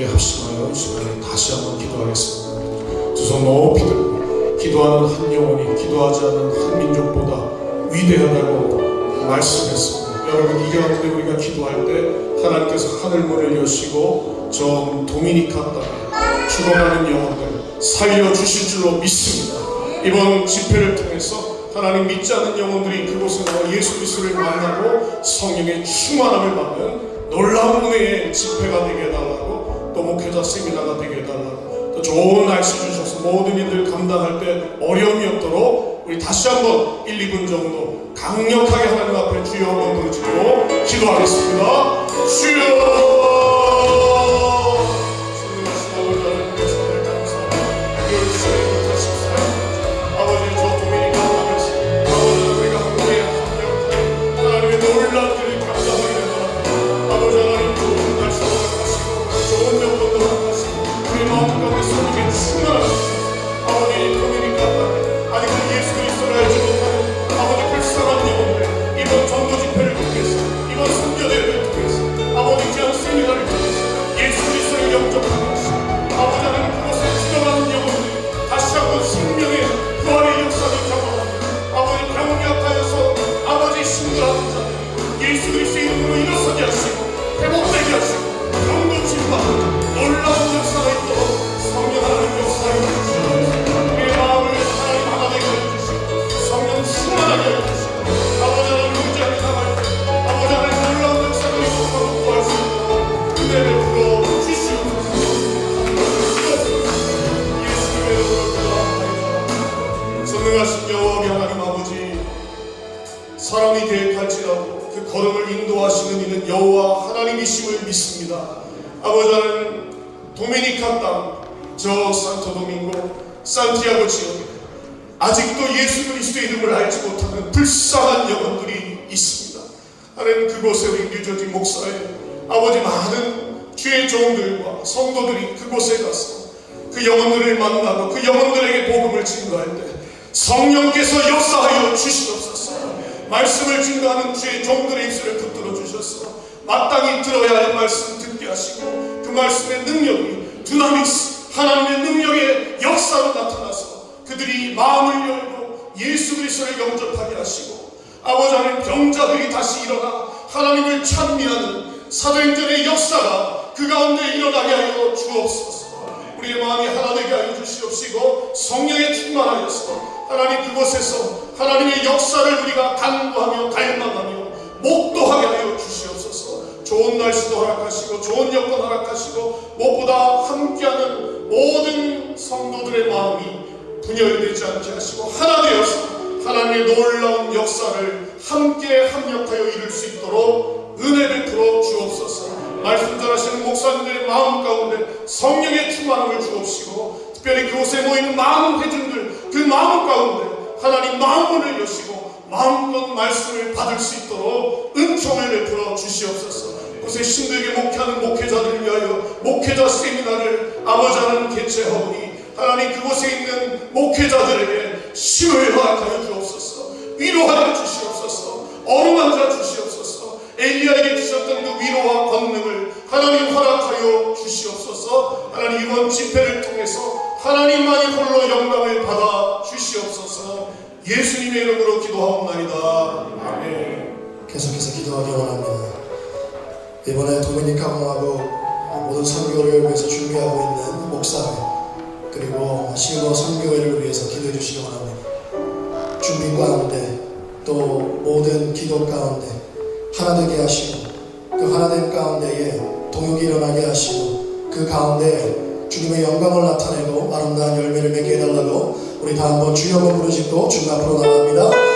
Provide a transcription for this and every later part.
함께 합심하여 이 시간에 다시 한번 기도하겠습니다. 두 손 높이 들고 기도하는 한 영혼이 기도하지 않는 한 민족보다 위대하다고 말씀했습니다. 여러분 이 가운데 우리가 기도할 때 하나님께서 하늘 문을 여시고 저 도미니카 땅에 죽어가는 영혼들 살려 주실 줄로 믿습니다. 이번 집회를 통해서 하나님 믿지 않는 영혼들이 그곳에 나와 예수 그리스도를 만나고 성령의 충만함을 받는 놀라운 은혜의 집회가 되게 해달라고 또 목회자 세미나가 되게 해달라고 또 좋은 날씨 주셔서 모든 일들 감당할 때 어려움이 없도록 우리 다시 한번 1, 2분 정도 강력하게 하나님 앞에 주여 한번 부르짖고 기도하겠습니다. 주여 선능하신 여호와 하나님 아버지 사람이 계획할지라도 그 걸음을 인도하시는 이는 여호와 하나님이심을 믿습니다. 아버지 하나님 도미니카 땅저 산토도밍고 산티아고 지역에 아직도 예수 그리스도의 이름을 알지 못하는 불쌍한 영혼들이 있습니다. 하나님 그곳에 우리 뉴저지 목사의 아버지 많은 주의 종들과 성도들이 그곳에 가서 그 영혼들을 만나고 그 영혼들에게 복음을 증거할 때 성령께서 역사하여 주시옵소서. 말씀을 증거하는 주의 종들의 입술을 붙들어 주셔서 마땅히 들어야 할 말씀 듣게 하시고 그 말씀의 능력이 두나믹스 하나님의 능력의 역사로 나타나서 그들이 마음을 열고 예수 그리스도를 영접하게 하시고 아버지 하나님 병자들이 다시 일어나 하나님을 찬미하는 사도행전의 역사가 그 가운데 일어나게 하여 주옵소서. 우리의 마음이 하나 되게 하여 주시옵시고 성령에 충만하여서 하나님 그곳에서 하나님의 역사를 우리가 간구하며 갈망하며 목도하게 하여 주시옵소서. 좋은 날씨도 허락하시고 좋은 여건 허락하시고 무엇보다 함께하는 모든 성도들의 마음이 분열되지 않게 하시고 하나 되어서 하나님의 놀라운 역사를 함께 합력하여 이룰 수 있도록 은혜 베풀어 주옵소서. 말씀 전하시는 목사님들의 마음 가운데 성령의 충만함을 주옵시고 특별히 그곳에 모이는 많은 회중들 그 마음 가운데 하나님 마음문을 여시고 마음껏 말씀을 받을 수 있도록 은총을 베풀어 주시옵소서. 그곳에 신들에게 목회하는 목회자들을 위하여 목회자 세미나를 아버지 하나님 개최하오니 하나님 그곳에 있는 목회자들에게 힘을 허락하여 주옵소서. 위로하여 주시옵소서. 어루만져 주시옵소서. 엘리야에게 주셨던 그 위로와 권능을 하나님 허락하여 주시옵소서. 하나님 이번 집회를 통해서 하나님만이 홀로 영광을 받아 주시옵소서 예수님의 이름으로 기도하옵나이다 아멘 계속해서 기도하기 원합니다. 이번에 도미니카 공화국 모든 선교를 위해서 준비하고 있는 목사회 그리고 실버 선교회를 위해서 기도해 주시기 원합니다. 준비 가운데 또 모든 기도 가운데 하나 되게 하시고 그 하나됨 가운데에 동역이 일어나게 하시고 그 가운데 주님의 영광을 나타내고 아름다운 열매를 맺게 해달라고 우리 다 한번 주여 한번 부르짖고 주 앞으로 나갑니다.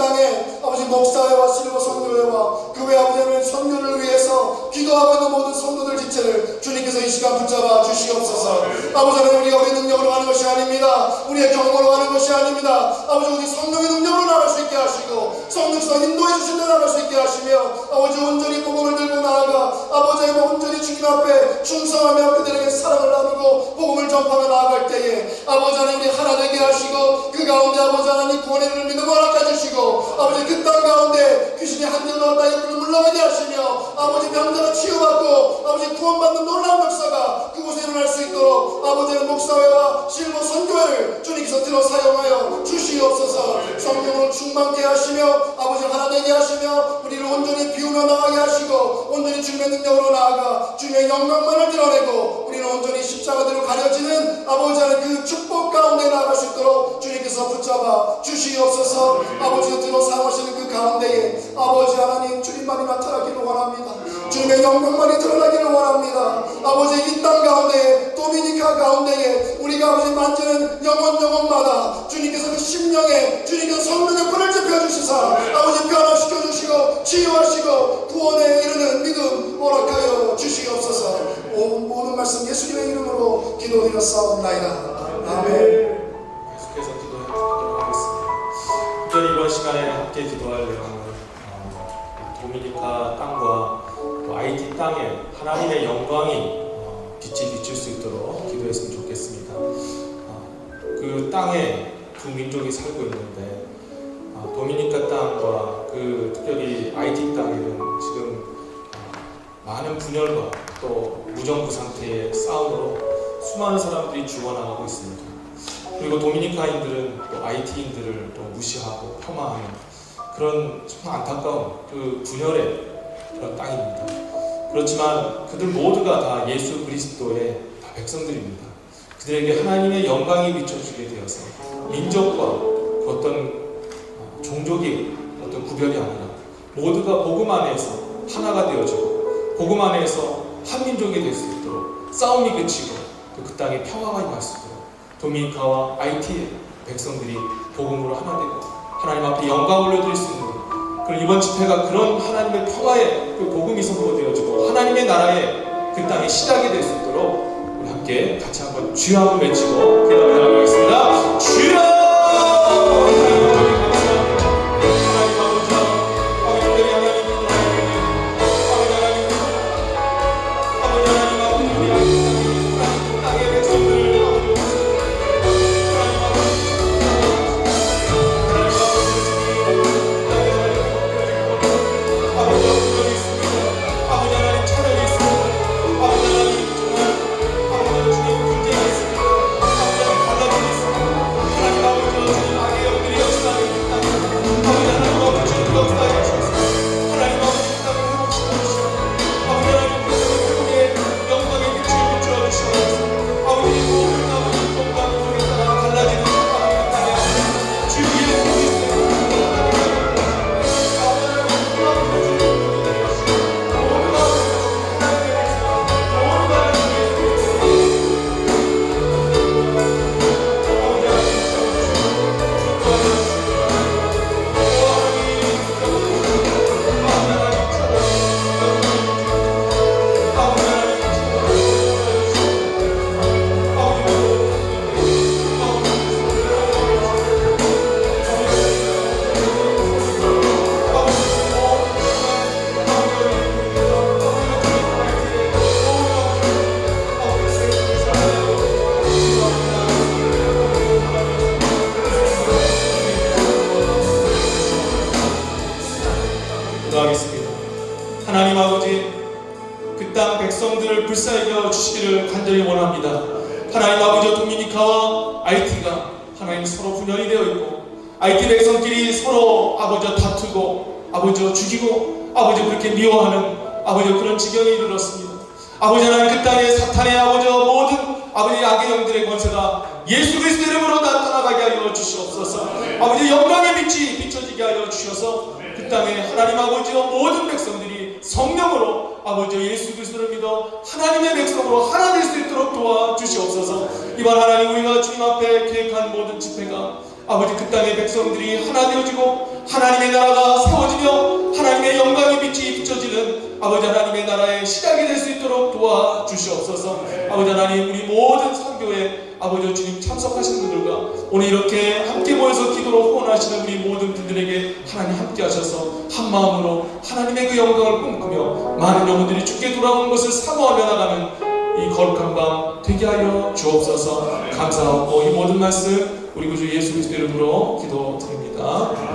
땅에 아버지 목사회와 실버 성교회와 그 외 아버지는 선교를 위해서 기도하고 있는 모든 성도들 지체를 주님께서 이 시간 붙잡아 주시옵소서. 아버지 하나님 우리가 우리 능력으로 하는 것이 아닙니다. 우리의 경험으로 하는 것이 아닙니다. 아버지 우리 성령의 능력으로 나갈 수 있게 하시고 성령께서 인도해 주신 대로 나갈 수 있게 하시며 아버지 온전히 복음을 들고 나아가 아버지 의 온전히 주님 앞에 충성하며 그들에게 사랑을 나누고 복음을 전파하며 나아갈 때에 아버지 하나님 우리 하나 되게 하시고 그 가운데 아버지 하나님 구원의 눈을 믿음 허락해 주시고 아버지 그 땅 가운데 귀신이 한들 넣었다. 옆으로 물러가게 하시며 아버지 병자가 치유받고 아버지 구원받는 놀라운 역사가 그곳에 일어날 수 있도록 아버지의 목사회와 실버 선교회를 주님께서 들어 사용하여 주시옵소서. 성령으로 충만케 하시며 아버지 하나 되게 하시며 우리를 온전히 비우며 나가게 하시고 온전히 주님의 능력으로 나아가 주님의 영광만을 드러내고 우리는 온전히 십자가대로 가려지는 아버지 하나님 그 축복 가운데 나아갈 수 있도록 주님께서 붙잡아 주시옵소서. 아버지가 들어 사용하시는 그 가운데에 아버지 하나님 주님만이 나타나기를 원합니다. 주님의 영광만이 드러나기를 원합니다. 아버지 이 땅 가운데 도미니카 가운데에 우리가 아버지 만지는 영혼 영혼 특별히 이번 시간에 함께 기도할 내용은 어, 도미니카 땅과 또 아이티 땅에 하나님의 영광이 어, 빛이 비칠 수 있도록 기도했으면 좋겠습니다. 어, 그 땅에 두 민족이 살고 있는데 어, 도미니카 땅과 그 특별히 아이티 땅에는 지금 어, 많은 분열과 또 무정부 상태의 싸움으로 수많은 사람들이 죽어나가고 있습니다. 그리고 도미니카인들은 또 IT인들을 또 무시하고 폄하하는 그런 정말 안타까운 그 분열의 그런 땅입니다. 그렇지만 그들 모두가 다 예수 그리스도의 다 백성들입니다. 그들에게 하나님의 영광이 비춰지게 되어서 민족과 그 어떤 어, 종족이 어떤 구별이 아니라 모두가 복음 안에서 하나가 되어지고 복음 안에서 한 민족이 될 수 있도록 싸움이 그치고 또 그 땅에 평화가 임할 수있 도미니카와 IT의 백성들이 복음으로 하나 되고 하나님 앞에 영광 올려드릴 수 있는 그런 이번 집회가 그런 하나님의 평화의 그 복음이 선포되어지고 하나님의 나라의 그 땅의 시작이 될 수 있도록 우리 함께 같이 한번 주여 한번 외치고 기도하도록 하겠습니다. 주여! 도미니카와 IT가 하나님 서로 분열이 되어 있고 IT 백성끼리 서로 아버지 다투고 아버지 죽이고 아버지 그렇게 미워하는 아버지 그런 지경에 이르렀습니다. 아버지 하나님 그 땅에 사탄의 아버지 모든 아버지 악의 영들의 권세가 예수 그리스도 이름으로 나타나가게 하여 주시옵소서. 아버지 영광의 빛이 비춰지게 하여 주셔서 그 땅에 하나님 아버지와 모든 백성들이 성령으로 아버지 예수 그리스도를 믿어 하나님의 백성으로 하나 될 수 있도록 도와 주시옵소서. 이번 하나님 우리가 주님 앞에 계획한 모든 집회가 아버지 그 땅의 백성들이 하나 되어지고 하나님의 나라가 세워지며 하나님의 영광의 빛이 비춰지는 아버지 하나님의 나라의 시작이 될 수 있도록 도와주시옵소서 아버지 하나님 우리 모든 선교에 아버지 주님 참석하신 분들과 오늘 이렇게 함께 모여서 기도로 후원하시는 우리 모든 분들에게 하나님 함께 하셔서 한 마음으로 하나님의 그 영광을 꿈꾸며 많은 영혼들이 죽게 돌아온 것을 사모하며 나가는 이 거룩한 밤 되게 하여 주옵소서 감사하고 이 모든 말씀 우리 구주 예수 그리스도 이름으로 기도드립니다.